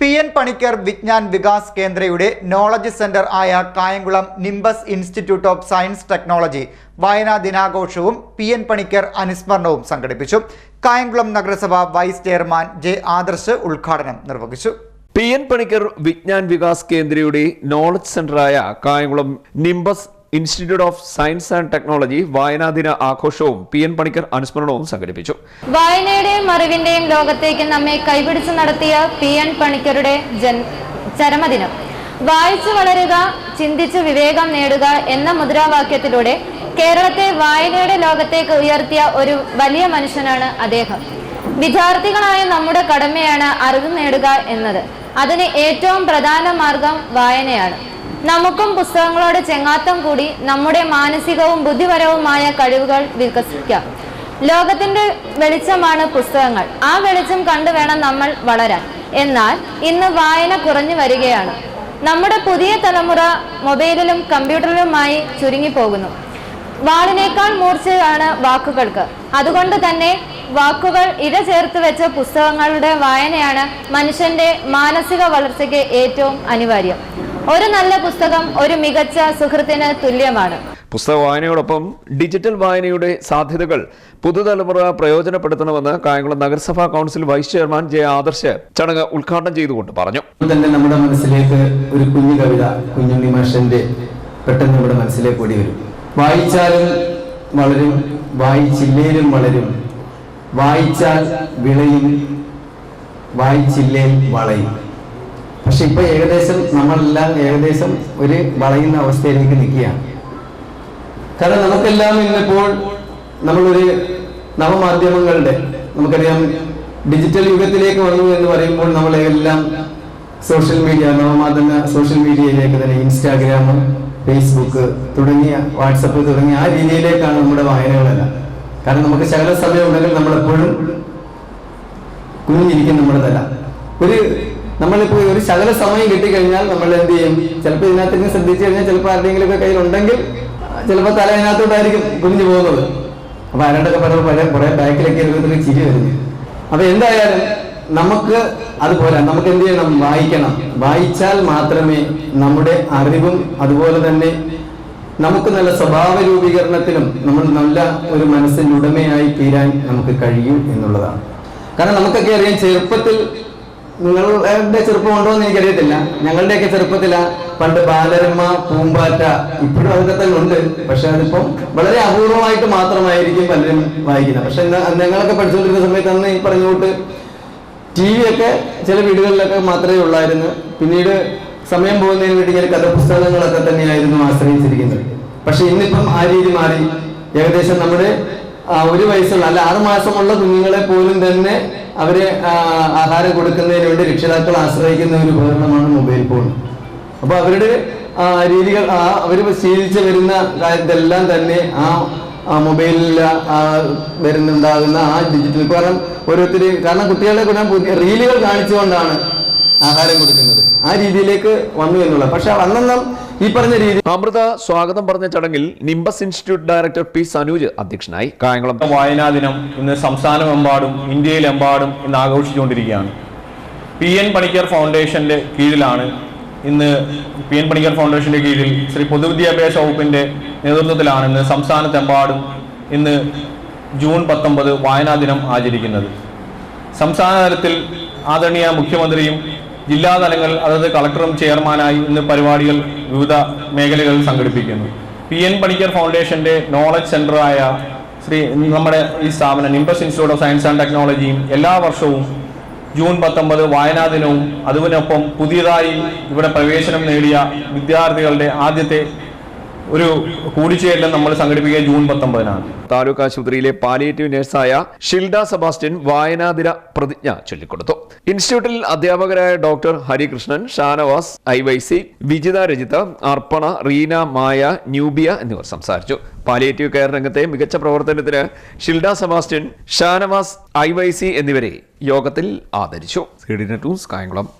P N Panicker Vigyan Vikas കേന്ദ്രയുടെ knowledge centre ആയ Kayamkulam Nimbus institute of science technology വായനാ ദിനാഘോഷവും പി എൻ പണിക്കർ അനുസ്മരണവും സംഘടിപ്പിച്ചു. കായംകുളം നഗരസഭ വൈസ് ചെയർമാൻ ജെ ആദർശ് ഉദ്ഘാടനം നിർവഹിച്ചു. പി എൻ പണിക്കർ വിജ്ഞാൻ വികാസ് കേന്ദ്രയുടെ knowledge സെന്ററായ Kayamkulam Nimbus Institute of Science and Technology വായനാദിന ആഘോഷവും പി എൻ പണിക്കർ അനുസ്മരണവും സംഘടിപ്പിച്ചു. വായനയുടെയും അറിവിന്റെയും ലോകത്തേക്ക് നമ്മെ കൈപിടിച്ച് നടത്തിയ പി എൻ പണിക്കരുടെ ചരമദിനം. വായിച്ചു വളരുക ചിന്തിച്ച് വിവേകം നേടുക എന്ന മുദ്രാവാക്യത്തിലൂടെ കേരളത്തെ വായനയുടെ ലോകത്തേക്ക് ഉയർത്തിയ ഒരു വലിയ മനുഷ്യനാണ് അദ്ദേഹം. വിദ്യാർത്ഥികളായ നമ്മുടെ കടമയാണ് അറിവ് നേടുക എന്നത്. അതിന് ഏറ്റവും പ്രധാന മാർഗം വായനയാണ്. നമുക്കും പുസ്തകങ്ങളോട് ചെങ്ങാത്തം കൂടി നമ്മുടെ മാനസികവും ബുദ്ധിപരവുമായ കഴിവുകൾ വികസിക്കാം ലോകത്തിന്റെ വെളിച്ചമാണ് പുസ്തകങ്ങൾ. ആ വെളിച്ചം കണ്ടു വേണം നമ്മൾ വളരാൻ. എന്നാൽ ഇന്ന് വായന കുറഞ്ഞു വരികയാണ്. നമ്മുടെ പുതിയ തലമുറ മൊബൈലിലും കമ്പ്യൂട്ടറിലുമായി ചുരുങ്ങിപ്പോകുന്നു. വാളിനേക്കാൾ മൂർച്ചയാണ് വാക്കുകൾക്ക്. അതുകൊണ്ട് തന്നെ വാക്കുകൾ ഇഴ ചേർത്ത് വെച്ച പുസ്തകങ്ങളുടെ വായനയാണ് മനുഷ്യന്റെ മാനസിക വളർച്ചയ്ക്ക് ഏറ്റവും അനിവാര്യം. ഒരു നല്ല പുസ്തകം ഒരു മികച്ച സുഹൃത്തിന് തുല്യമാണ്. പുസ്തക വായനയോടൊപ്പം ഡിജിറ്റൽ വായനയുടെ സാധ്യതകൾ പുതുതലമുറ പ്രയോജനപ്പെടുത്തണമെന്ന് കായംകുളം നഗരസഭാ council vice chairman J Adarsh ചടങ്ങ് ഉദ്ഘാടനം ചെയ്തുകൊണ്ട് പറഞ്ഞു. തന്നെ നമ്മുടെ മനസ്സിലേക്ക് ഒരു കുഞ്ഞു കവിത കുഞ്ഞുണ്ണി മാഷന്റെ പെട്ടെന്ന് നമ്മുടെ മനസ്സിലേക്ക് ഓടി വരും. വായിച്ചാലും വളരും വായിച്ചില്ലേലും വളരും. വായിച്ചാൽ വിളയും വായിച്ചില്ലേ വളയും. പക്ഷെ ഇപ്പൊ ഏകദേശം നമ്മളെല്ലാം ഏകദേശം ഒരു വളയുന്ന അവസ്ഥയിലേക്ക് നിൽക്കുകയാണ്. കാരണം നമുക്കെല്ലാം ഇന്നിപ്പോൾ നമ്മളൊരു നവമാധ്യമങ്ങളുടെ നമുക്കറിയാം ഡിജിറ്റൽ യുഗത്തിലേക്ക് വന്നു എന്ന് പറയുമ്പോൾ നമ്മളെല്ലാം സോഷ്യൽ മീഡിയ നവമാധ്യമ സോഷ്യൽ മീഡിയയിലേക്ക് തന്നെ ഇൻസ്റ്റാഗ്രാം ഫേസ്ബുക്ക് തുടങ്ങിയ വാട്സപ്പ് തുടങ്ങിയ ആ രീതിയിലേക്കാണ് നമ്മുടെ വായനകളെല്ലാം. കാരണം നമുക്ക് ശകല സമയം ഉണ്ടെങ്കിൽ നമ്മൾ എപ്പോഴും കുഞ്ഞിരിക്കും നമ്മുടെ തല. ഒരു നമ്മളിപ്പോ ഒരു ശകല സമയം കിട്ടിക്കഴിഞ്ഞാൽ നമ്മൾ എന്ത് ചെയ്യും? ചിലപ്പോൾ ഇതിനകത്ത് ശ്രദ്ധിച്ചു കഴിഞ്ഞാൽ ചിലപ്പോൾ ഒക്കെ കയ്യിൽ ഉണ്ടെങ്കിൽ ചിലപ്പോൾ തല അതിനകത്തോട്ടായിരിക്കും കുഞ്ഞു പോകുന്നത്. അപ്പൊ ആരോടൊക്കെ പറഞ്ഞു പഴയ കുറെ ബാക്കിലൊക്കെ ഇരുന്നിട്ട് ചിരി വരുന്നു. അപ്പൊ എന്തായാലും നമുക്ക് അതുപോലെ നമുക്ക് എന്ത് ചെയ്യണം? വായിക്കണം. വായിച്ചാൽ മാത്രമേ നമ്മുടെ അറിവും അതുപോലെ തന്നെ നമുക്ക് നല്ല സ്വഭാവ രൂപീകരണത്തിലും നമ്മൾ നല്ല ഒരു മനസ്സിന്റെ ഉടമയായി തീരാൻ നമുക്ക് കഴിയും എന്നുള്ളതാണ്. കാരണം നമുക്കൊക്കെ അറിയാം ചെറുപ്പത്തിൽ നിങ്ങളുടെ ചെറുപ്പം ഉണ്ടോ എന്ന് എനിക്കറിയത്തില്ല. ഞങ്ങളുടെയൊക്കെ ചെറുപ്പത്തിലാ പണ്ട് ബാലരമ പൂമ്പാറ്റ ഇപ്പോഴും അതൊക്കെ തന്നെ ഉണ്ട്. പക്ഷെ അതിപ്പം വളരെ അപൂർവമായിട്ട് മാത്രമായിരിക്കും പലരും വായിക്കുന്നത്. പക്ഷെ ഞങ്ങളൊക്കെ പഠിച്ചുകൊണ്ടിരുന്ന സമയത്ത് അന്ന് ഈ പറഞ്ഞുകൊണ്ട് ടി വി ഒക്കെ ചില വീടുകളിലൊക്കെ മാത്രമേ ഉള്ളായിരുന്നു. പിന്നീട് സമയം പോകുന്നതിന് വേണ്ടി ഞാൻ കഥപുസ്തകങ്ങളൊക്കെ തന്നെയായിരുന്നു ആശ്രയിച്ചിരിക്കുന്നത്. പക്ഷെ ഇന്നിപ്പം ആ രീതി മാറി. ഏകദേശം നമ്മുടെ ഒരു വയസ്സുള്ള അല്ല ആറ് മാസമുള്ള കുഞ്ഞുങ്ങളെ പോലും തന്നെ അവരെ ആഹാരം കൊടുക്കുന്നതിന് വേണ്ടി രക്ഷിതാക്കൾ ആശ്രയിക്കുന്ന ഒരു ഉപകരണമാണ് മൊബൈൽ ഫോൺ. അപ്പൊ അവരുടെ രീതികൾ അവർ ശീലിച്ച് വരുന്ന കാര്യത്തെല്ലാം തന്നെ ആ മൊബൈലിൽ വരുന്നുണ്ടാകുന്ന ആ ഡിജിറ്റൽ. കാരണം ഓരോരുത്തരും കാരണം കുട്ടികളെ കൂടെ റീലുകൾ കാണിച്ചുകൊണ്ടാണ് ആഹാരം കൊടുക്കുന്നത്. ആ രീതിയിലേക്ക് വന്നു എന്നുള്ളത് പക്ഷെ അന്നെന്നും ഈ പറഞ്ഞ രീതി അമൃത സ്വാഗതം പറഞ്ഞ ചടങ്ങിൽ Nimbus Institute director P Sanooj അധ്യക്ഷനായി കായംകുളം വായനാ ദിനം ഇന്ന് സംസ്ഥാനമെമ്പാടും ഇന്ത്യയിലെമ്പാടും ഇന്ന് ആഘോഷിച്ചുകൊണ്ടിരിക്കുകയാണ്. പി എൻ പണിക്കർ ഫൗണ്ടേഷന്റെ കീഴിലാണ് ഇന്ന് പി എൻ പണിക്കർ ഫൗണ്ടേഷന്റെ കീഴിൽ ശ്രീ പൊതുവിദ്യാഭ്യാസ വകുപ്പിന്റെ നേതൃത്വത്തിലാണ് ഇന്ന് സംസ്ഥാനത്തെമ്പാടും ഇന്ന് ജൂൺ പത്തൊമ്പത് വായനാ ദിനം ആചരിക്കുന്നത്. സംസ്ഥാന തലത്തിൽ ആദരണീയ മുഖ്യമന്ത്രിയും ജില്ലാ തലങ്ങൾ അതായത് കളക്ടറും ചെയർമാനായി ഇന്ന് പരിപാടികൾ വിവിധ മേഖലകളിൽ സംഘടിപ്പിക്കുന്നു. പി എൻ പണിക്കർ ഫൗണ്ടേഷന്റെ നോളജ് സെന്ററായ ശ്രീ നമ്മുടെ ഈ സ്ഥാപനം Nimbus Institute of Science and ടെക്നോളജിയും എല്ലാ വർഷവും ജൂൺ പത്തൊമ്പത് വായനാ ദിനവും അതിനൊപ്പം പുതിയതായി ഇവിടെ പ്രവേശനം നേടിയ വിദ്യാർത്ഥികളുടെ ആദ്യത്തെ ഒരു കൂടിച്ചേരൽ നമ്മൾ സംഘടിപ്പിക്കുക ജൂൺ പത്തൊമ്പതിനാണ്. താലൂക്ക് ആശുപത്രിയിലെ പാലിയേറ്റീവ് നഴ്സായ ഷിൽഡ സെബാസ്റ്റ്യൻ വായനാതിര പ്രതിജ്ഞ ചൊല്ലിക്കൊടുത്തു. ഇൻസ്റ്റിറ്റ്യൂട്ടിൽ അധ്യാപകരായ doctor Harikrishnan Shanavas I Y C Vijitha Rajitha Arpana Reena Maya Nubia എന്നിവർ സംസാരിച്ചു. പാലിയേറ്റീവ് കെയർ രംഗത്തെ മികച്ച പ്രവർത്തനത്തിന് Shilda Sebastian Shanavas I Y C എന്നിവരെ യോഗത്തിൽ ആദരിച്ചു. C D net Kayamkulam.